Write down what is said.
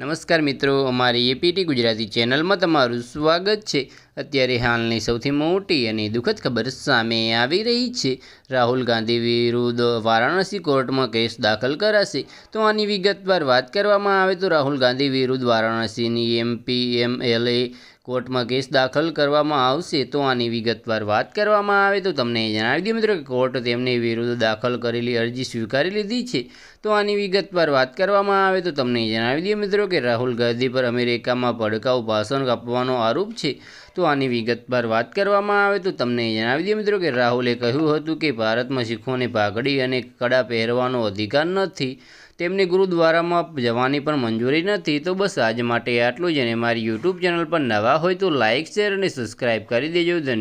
નમસ્કાર મિત્રો, અમારી એપીટી ગુજરાતી ચેનલમાં તમારું સ્વાગત છે. અત્યારે હાલની સૌથી મોટી અને દુઃખદ ખબર સામે આવી રહી છે. રાહુલ ગાંધી વિરુદ્ધ વારાણસી કોર્ટમાં કેસ દાખલ કરાશે. તો આની વિગતવાર વાત કરવામાં આવે તો રાહુલ ગાંધી વિરુદ્ધ વારાણસીની એમપી એમએલએ કોર્ટમાં કેસ દાખલ કરવામાં આવશે તો આની વિગતવાર વાત કરવામાં આવે તો તમને જણાવી દઈએ મિત્રો કે કોર્ટ તેમની વિરુદ્ધ દાખલ કરેલી અરજી સ્વીકારી લીધી છે. તો આની વિગતવાર વાત કરવામાં આવે તો તમને જણાવી દઈએ મિત્રો કે રાહુલ ગાંધી પર અમેરિકામાં ભડકાઉ ભાષણ આપવાનો આરોપ છે. તો આની વિગતવાર વાત કરવામાં આવે તો તમને જણાવી દઈએ મિત્રો કે રાહુલે કહ્યું હતું કે ભારતમાં શીખોને પાઘડી અને કડા પહેરવાનો અધિકાર નથી. તેમને ગુરુદ્વારામાં જવાની પણ મંજૂરી નથી, તો બસ આજ માટે આટલું જ અને મારી યુટ્યુબ ચેનલ પર નવા હોય તો લાઇક શેર અને સબસ્ક્રાઈબ કરી દેજો. ધન્યવાદ.